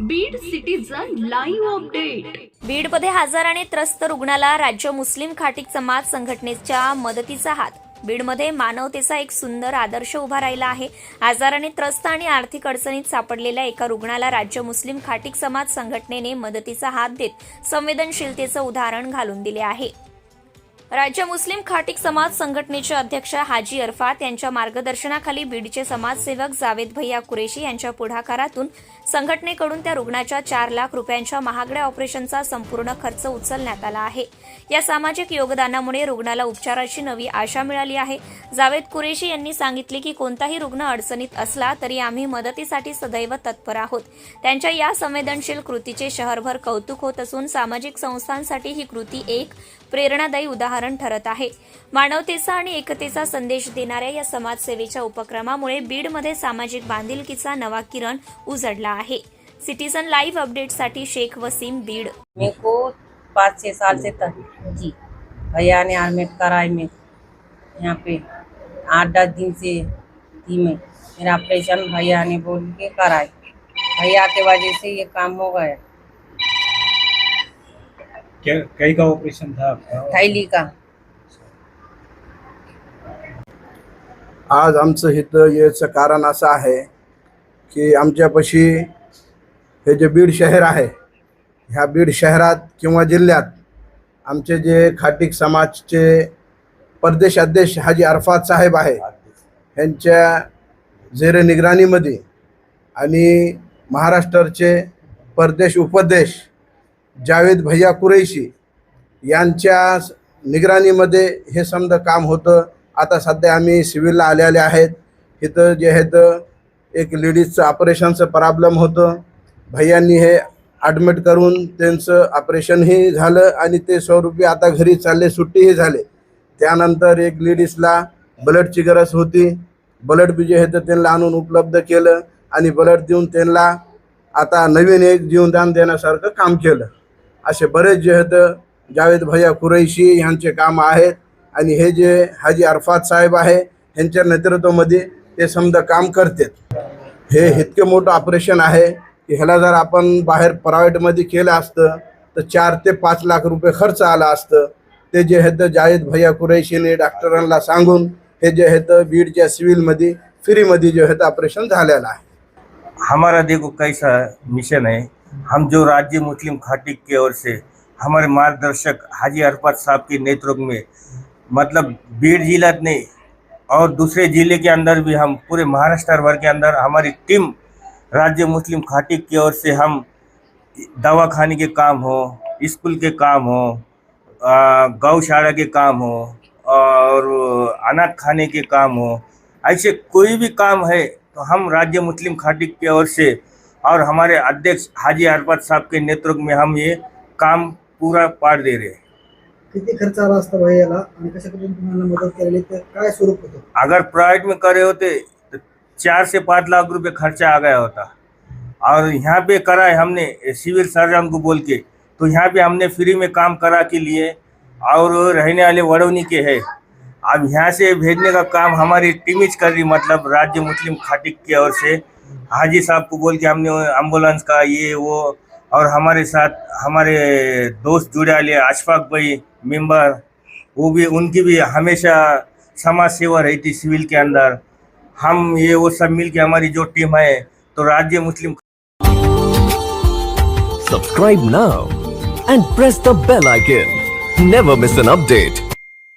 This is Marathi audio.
बीड सिटीजन लाईव्ह अपडेट बीडमध्ये हजाराने त्रस्त रुग्णाला राज्य मुस्लिम खाटीक समाज संघटनेच्या मदतीचा हात. बीडमध्ये मानवतेचा एक सुंदर आदर्श उभा राहिला आहे. आजाराने त्रस्त आणि आर्थिक अडचणीत सापडलेल्या एका रुग्णाला राज्य मुस्लिम खाटीक समाज संघटनेने मदतीचा हात देत संवेदनशीलतेचं उदाहरण घालून दिले आहे. राज्य मुस्लिम खाटीक समाज संघटनेचे अध्यक्ष हाजी अरफात यांच्या मार्गदर्शनाखाली बीडचे समाजसेवक जावेद भैया कुरेशी यांच्या पुढाकारातून संघटनेकडून त्या रुग्णाच्या चार लाख रुपयांच्या महागड्या ऑपरेशनचा संपूर्ण खर्च उचलण्यात आला आहे. या सामाजिक योगदानामुळे रुग्णाला उपचाराची नवी आशा मिळाली आहे. जावेद कुरेशी यांनी सांगितले की कोणताही रुग्ण अडचणीत असला तरी आम्ही मदतीसाठी सदैव तत्पर आहोत. त्यांच्या या संवेदनशील कृतीचे शहरभर कौतुक होत असून सामाजिक संस्थांसाठी ही कृती एक प्रेरणादायी उदाहरण कारण ठरत आहे. मानवतेचा आणि एकतेचा संदेश देणाऱ्या या समाजसेवेच्या उपक्रमामुळे बीडमध्ये सामाजिक बांधिलकीचा नवा किरण उजडला आहे. सिटीजन लाईव्ह अपडेटसाठी शेख वसीम बीड. मेरे को पाँच छः साल से तक जी। भैया ने एडमिट कराई में। यहाँ पे आठ दस दिन से थी मैं। मेरा ऑपरेशन भैया ने बोल के कराए भैया के वजह से ये काम हो गया। क्या कई का ऑपरेशन था आपका? थैली का। आज आमचं इथं याचं कारण असं आहे की आमच्यापाशी हे जे बीड शहर आहे ह्या बीड शहरात किंवा जिल्ह्यात आमचे जे खाटिक समाजचे परदेश अध्यक्ष हाजी अरफात साहेब आहे यांच्या जेरे निगराणीमध्ये आणि महाराष्ट्राचे परदेश उपदेश जावेद भैया कुरैशी यांच्या निगराणीमध्ये हे समजा काम होतं. आता सध्या आम्ही सिव्हिलला आलेले आहेत. इथं जे आहेत एक लेडीजचं ऑपरेशनचं प्रॉब्लेम होतं. भैयांनी हे ॲडमिट करून त्यांचं ऑपरेशनही झालं आणि ते स्वरूपी आता घरी चालले सुट्टीही झाले. त्यानंतर एक लेडीजला ब्लडची गरज होती. ब्लड बी जे आहे तर त्यांना आणून उपलब्ध केलं आणि ब्लड देऊन त्यांना आता नवीन एक जीवनदान देण्यासारखं काम केलं. असे बरेच जे आहेत जावेद भैया कुरैशी यांचे काम आहेत आणि हे जे हाजी अरफात साहेब आहे यांच्या नेतृत्वामध्ये ते समजा काम करतात. हे इतकं मोठं ऑपरेशन आहे की ह्याला जर आपण बाहेर प्रायव्हेटमध्ये केलं असतं तर चार ते पाच लाख रुपये खर्च आला असतं. ते जे आहेत जावेद भैया कुरैशीने डॉक्टरांना सांगून हे जे आहेत बीडच्या सिव्हिलमध्ये फ्रीमध्ये जे आहेत ऑपरेशन झालेलं आहे. हमारा देखो कैसा मिशन है हम जो राज्य मुस्लिम खाटिक की ओर से हमारे मार्गदर्शक हाजी अरफत साहब के नेतृत्व में मतलब बीड जिला नहीं और दूसरे ज़िले के अंदर भी हम, पूरे महाराष्ट्र भर के अंदर हमारी टीम राज्य मुस्लिम खाटिक की ओर से हम दवा खाने के काम हो, स्कूल के काम हो गौशाला के काम हो और अनाथ खाने के काम हो, ऐसे कोई भी काम है तो हम राज्य मुस्लिम खाटिक की ओर से और हमारे अध्यक्ष हाजी अरफत साहब के नेतृत्व में हम ये काम पूरा पार दे रहे हैं। किती खर्च आला असता भैयाला आणि कशा पद्धतीने तुम्हाला मदत केलेली? तर काय स्वरूप होतं? अगर प्राइवेट में करे होते तो चार से पाँच लाख रुपए खर्चा आ गया होता। और यहाँ पे करा है हमने सिविल सर्जन को बोल के। तो यहाँ पे हमने फ्री में काम करा के लिए और रहने वाले वड़ौनी के है। अब यहाँ से भेजने का काम हमारी टीम कर रही मतलब राज्य मुस्लिम खाटिक की ओर से। हाजी साहब को बोल के हमने एम्बुलेंस का ये वो और हमारे साथ हमारे दोस्त जुड़े वाले अशफाक भाई मेंबर वो भी उनकी भी हमेशा समाज सेवा रही थी सिविल के अंदर। हम ये वो सब मिल के हमारी जो टीम है तो राज्य मुस्लिम subscribe now and press the bell icon never miss an update